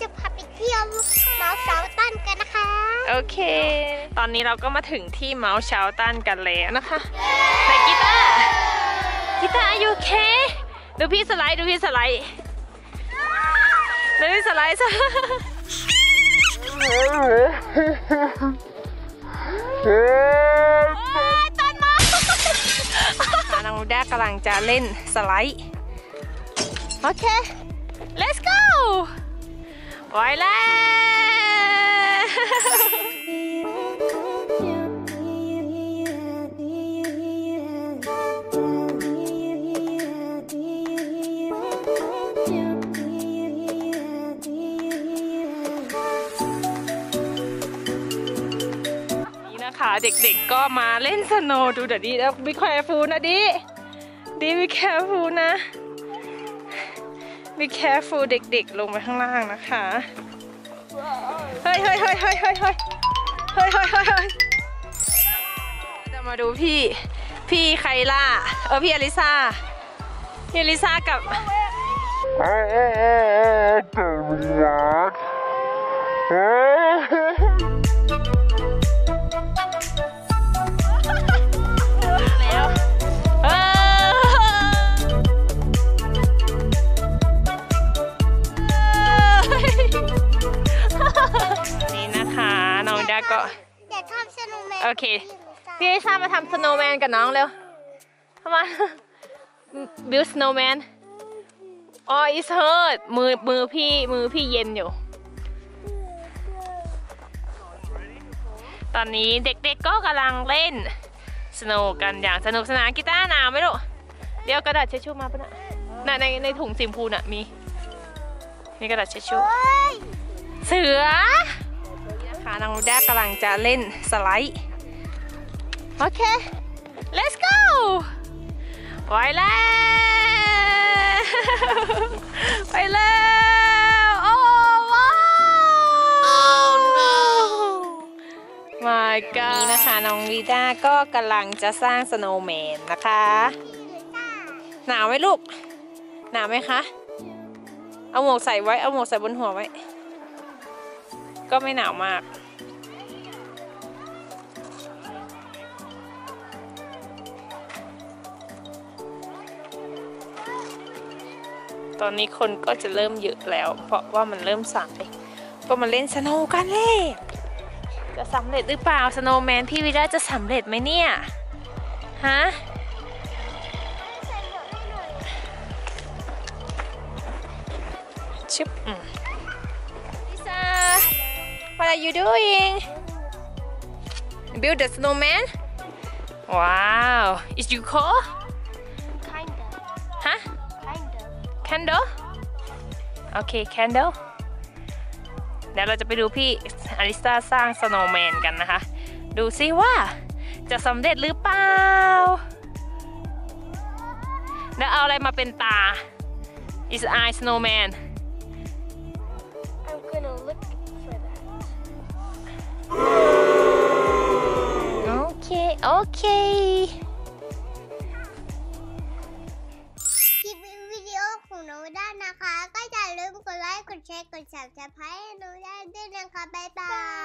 จะพาไปเที่ยวเมาส์เซาตันกันนะคะ โอเค ตอนนี้เราก็มาถึงที่เมาส์เชาตันกันแล้วนะคะไหนกีตาร์กีตาร์อยู่เค ดูพี่สไลด์ดูพี่สไลด์ดูพี่สไลด์ซะตันมาน้องด้ากำลังจะเล่นสไลด์ โอเค let's go ไปแล้วนี่นะคะเด็กๆก็มาเล่นสโนว์ดูเดี๋ยวดีแล้วมีแคร์ฟูนะดิดีมีแคร์ฟูนะ มีแคร์ฟูเด็กๆ ลงไปข้างล่างนะคะ เฮ้ยเฮ้ยเฮ้ยเฮ้ยเฮ้ยเฮ้ยเฮ้ยเฮ้ยเฮ้ยจะมาดูพี่ พี่ไคล่า เออพี่อลิซาพี่อลิซากับแล้ว ก็ เดี๋ยวทำสนุกแมนโอเค พี่ไอซ่ามาทำสโนว์แมนกับน้องเร็วทำไมาบิวสโนว์แมนอ๋อ is hurt มือมือพี่มือพี่เย็นอยู่ ตอนนี้เด็กๆก็กำลังเล่นสโนว์กันอย่างสนุกสนานกีตาร์หนาวไหมลูกเดี๋ยวกระดาษเช็ดชู่มาปะนะน่ะในในถุงสีชมพูน่ะมีมีกระดาษเช็ดชู่โอ้ยเสือ นี่นะคะน้องลูด้ากำลังจะเล่นสไลด์ โอเค let's go ไปแล้ว ไปแล้วโอ้ว้าว my god นี่นะคะน้องลีด้าก็กำลังจะสร้างสโนว์แมนนะคะ หนาวไหมลูก หนาวไหมคะ เอาหมวกใส่ไว้ เอาหมวกใส่บนหัวไว้ ก็ไม่หนาวมาก ตอนนี้คนก็จะเริ่มเยอะแล้ว เพราะว่ามันเริ่มสายก็มาเล่นสโนว์กันเลยจะสำเร็จหรือเปล่าสโนว์แมนพี่วิด้าจะสำเร็จไหมเนี่ย ฮะชึบอืม Lisa what are you doing build a snowman wow is you cold kinda ฮะ kinda candle โอเค candle เดี๋ยวเราจะไปดูพี่อลิซาสร้างสโนว์แมนกันนะคะ ดูซิว่าจะสำเร็จหรือเปล่า แล้วเอาอะไรมาเป็นตา is eye snowman เคโอเคคลิปวิดีโอของหนูได้นะคะ ก็อย่าลืมกดไลค์ กดแชร์ กด subscribe ให้หนูได้ด้วยนะคะ บ๊ายบาย